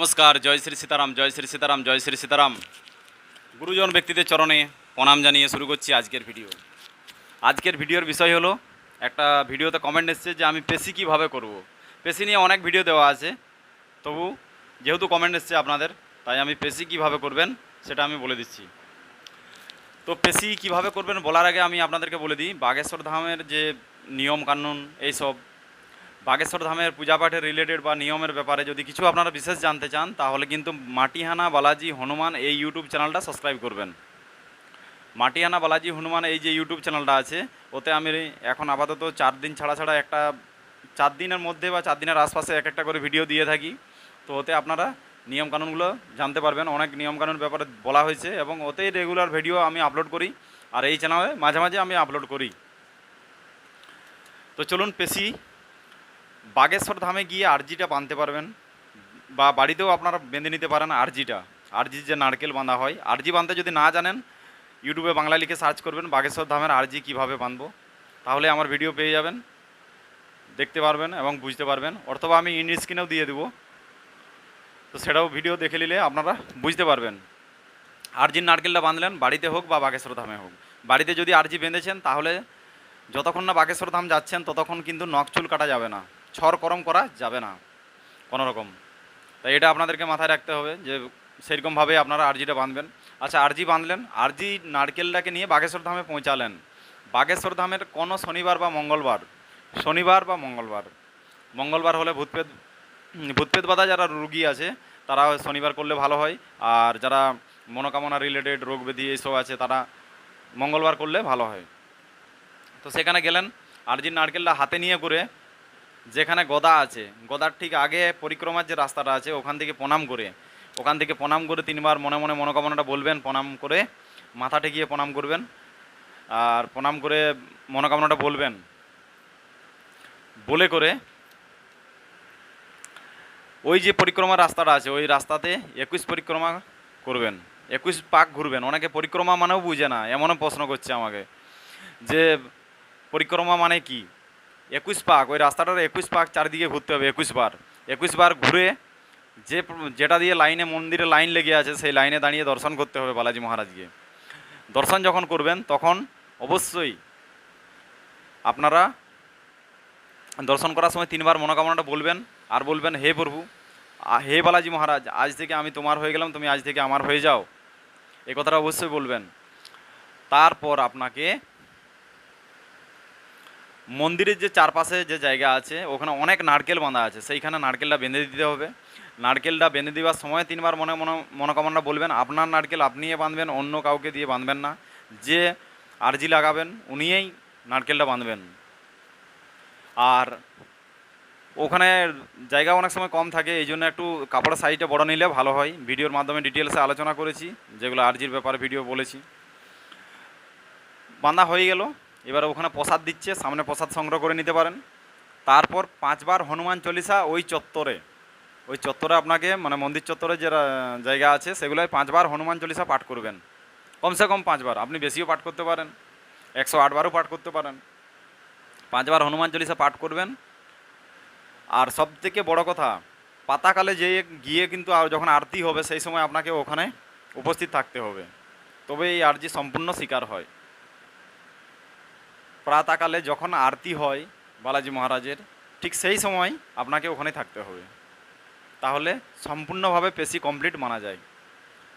নমস্কার, জয় শ্রী সীতারাম, জয় শ্রী সীতারাম, জয় শ্রী সীতারাম। গুরুজন ব্যক্তিদের চরণে প্রণাম জানিয়ে শুরু করছি আজকের ভিডিও। আজকের ভিডিওর বিষয় হলো, একটা ভিডিওতে কমেন্ট এসছে যে আমি পেশি কীভাবে করব। পেশি নিয়ে অনেক ভিডিও দেওয়া আছে, তবু যেহেতু কমেন্ট এসছে আপনাদের, তাই আমি পেশি কীভাবে করবেন সেটা আমি বলে দিচ্ছি। তো পেশি কীভাবে করবেন বলার আগে আমি আপনাদেরকে বলে দিই, বাগেশ্বর ধামের যে নিয়ম কানুন, এইসব বাগেশ্বর ধামের পূজা পাঠের রিলেটেড বা নিয়মের ব্যাপারে যদি কিছু আপনারা বিশেষ জানতে চান, তাহলে কিন্তু মাটিহানা বালাজি হনুমান এই ইউটিউব চ্যানেলটা সাবস্ক্রাইব করবেন। মাটিহানা বালাজি হনুমান এই যে ইউটিউব চ্যানেলটা আছে, ওতে আমি এখন আপাতত চার দিন ছাড়া ছাড়া একটা, চার দিনের মধ্যে বা চার দিনের আশপাশে এক একটা করে ভিডিও দিয়ে থাকি। তো ওতে আপনারা নিয়মকানুনগুলো জানতে পারবেন, অনেক নিয়মকানুন ব্যাপারে বলা হয়েছে এবং ওতেই রেগুলার ভিডিও আমি আপলোড করি আর এই চ্যানেলে মাঝে মাঝে আমি আপলোড করি। তো চলুন পেশি বাগেশ্বর ধামে গিয়ে আরজিটা বাঁধতে পারবেন। বা বাড়িতেও আপনারা বেঁধে নিতে পারেন আরজিটা। আরজির যে নারকেল বাঁধা হয়, আরজি বাঁধতে যদি না জানেন, ইউটিউবে বাংলা লিখে সার্চ করবেন বাগেশ্বর ধামের আরজি কীভাবে বাঁধবো। তাহলে আমার ভিডিও পেয়ে যাবেন, দেখতে পারবেন এবং বুঝতে পারবেন। অথবা আমি ইন স্ক্রিনেও দিয়ে দেবো। তো সেটাও ভিডিও দেখে নিলে আপনারা বুঝতে পারবেন। আরজির নারকেলটা বাঁধলেন, বাড়িতে হোক বা বাগেশ্বর ধামে হোক। বাড়িতে যদি আরজি বেঁধেছেন, তাহলে যতক্ষণ না বাগেশ্বর ধাম যাচ্ছেন, ততক্ষণ কিন্তু নখ চুল কাটা যাবে না। ছর করম করা যাবে না, কোনো রকম। তাই এটা আপনাদেরকে মাথায় রাখতে হবে যে সেরকমভাবে আপনারা আরজিটা বাঁধবেন। আচ্ছা আরজি বাঁধলেন, আরজি নারকেলটাকে নিয়ে বাগেশ্বর ধামে পৌঁছালেন। বাগেশ্বর ধামের কোনো শনিবার বা মঙ্গলবার, শনিবার বা মঙ্গলবার মঙ্গলবার হলে ভূতপ্রেত ভূতপ্রেত বাধা যারা রুগী আছে, তারা শনিবার করলে ভালো হয়। আর যারা মনোকামনা রিলেটেড রোগ ব্যাধি এইসব আছে, তারা মঙ্গলবার করলে ভালো হয়। তো সেখানে গেলেন, আরজির নারকেলটা হাতে নিয়ে করে যেখানে গদা আছে, গদার ঠিক আগে পরিক্রমার যে রাস্তাটা আছে, ওখান থেকে প্রণাম করে, ওখান থেকে প্রণাম করে তিনবার মনে মনে মনোকামনাটা বলবেন, প্রণাম করে মাথা ঠেকিয়ে প্রণাম করবেন আর প্রণাম করে মনোকামনাটা বলবেন। বলে করে ওই যে পরিক্রমার রাস্তাটা আছে, ওই রাস্তাতে একুশ পরিক্রমা করবেন, একুশ পাক ঘুরবেন। অনেকে পরিক্রমা মানেও বুঝে না, এমনও প্রশ্ন করছে আমাকে যে পরিক্রমা মানে কি? একুশ পাক, ওই রাস্তাটার একুশ পাক চারিদিকে ঘুরতে হবে, একুশ বার। একুশ বার ঘুরে যে যেটা দিয়ে লাইনে, মন্দিরে লাইন লেগে আছে, সেই লাইনে দাঁড়িয়ে দর্শন করতে হবে বালাজি মহারাজকে। দর্শন যখন করবেন, তখন অবশ্যই আপনারা দর্শন করার সময় তিনবার মনোকামনাটা বলবেন, আর বলবেন, হে প্রভু হে বালাজি মহারাজ, আজ থেকে আমি তোমার হয়ে গেলাম, তুমি আজ থেকে আমার হয়ে যাও। এ কথাটা অবশ্যই বলবেন। তারপর আপনাকে মন্দিরের যে চারপাশে যে জায়গা আছে, ওখানে অনেক নারকেল বাঁধা আছে। সেইখানে নারকেলটা বেঁধে দিতে হবে। নারকেলটা বেঁধে দেওয়ার সময় তিনবার মনে মনে মনোকামনা বলবেন, আপনার নারকেল আপনিই বাঁধবেন, অন্য কাউকে দিয়ে বাঁধবেন না। যে আরজি লাগাবেন উনিই নারকেলটা বাঁধবেন। আর ওখানে জায়গা অনেক সময় কম থাকে, এই জন্য একটু কাপড়ের সাইজটা বড় নিলে ভালো হয়। ভিডিওর মাধ্যমে ডিটেলসে আলোচনা করেছি, যেগুলো আরজির ব্যাপারে ভিডিও বলেছি। বাঁধা হয়ে গেল। এবার ওখানে প্রসাদ দিচ্ছে, সামনে প্রসাদ সংগ্রহ করে নিতে পারেন। তারপর পাঁচবার হনুমান চল্লিশা ওই চত্বরে। ওই চত্বরে আপনাকে মানে মন্দির চত্বরে যে জায়গা আছে, সেগুলোয় পাঁচবার হনুমান চল্লিশা পাঠ করবেন। কমসে কম পাঁচবার, আপনি বেশিও পাঠ করতে পারেন, একশো আটবারও পাঠ করতে পারেন। পাঁচবার হনুমান চল্লিশা পাঠ করবেন। আর সব থেকে বড় কথা, পাতাকালে যে গিয়ে কিন্তু যখন আরতি হবে, সেই সময় আপনাকে ওখানে উপস্থিত থাকতে হবে। তবে এই আরজি সম্পূর্ণ শিকার হয়। প্রাতকালে যখন আরতি হয় বালাজি মহারাজের, ঠিক সেই সময় আপনাকে ওখানে থাকতে হবে। তাহলে সম্পূর্ণভাবে পেশি কমপ্লিট মানা যায়।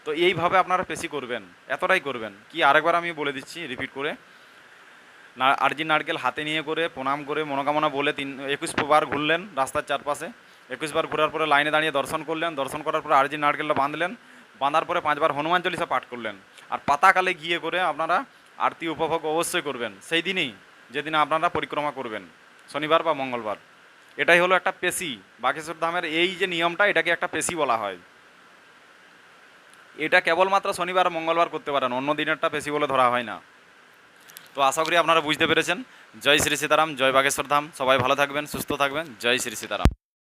তো এইভাবে আপনারা পেশি করবেন, এতটাই করবেন। কি আরেকবার আমি বলে দিচ্ছি, রিপিট করে। না, আরজি নারকেল হাতে নিয়ে করে, প্রণাম করে, মনোকামনা বলে তিন, একুশ বার ঘুরলেন রাস্তার চারপাশে। একুশ বার ঘোরার পরে লাইনে দাঁড়িয়ে দর্শন করলেন। দর্শন করার পরে আরজি নারকেলটা বাঁধলেন। বাঁধার পরে পাঁচবার হনুমান চল্লিশা পাঠ করলেন। আর পাতাকালে গিয়ে করে আপনারা আরতি উপভোগ অবশ্যই করবেন। সেই দিনই যেদিন আপনারা পরিক্রমা করবেন, শনিবার বা মঙ্গলবার। এটাই হলো একটা পেশি। বাঘেশ্বর ধামের এই যে নিয়মটা, এটাকে একটা পেশি বলা হয়। এটা কেবলমাত্র শনিবার, মঙ্গলবার করতে পারেন, অন্য দিনেরটা পেশি বলে ধরা হয় না। তো আশা করি আপনারা বুঝতে পেরেছেন। জয় শ্রী সীতারাম, জয় বাগেশ্বর ধাম সবাই ভালো থাকবেন, সুস্থ থাকবেন। জয় শ্রী সীতারাম।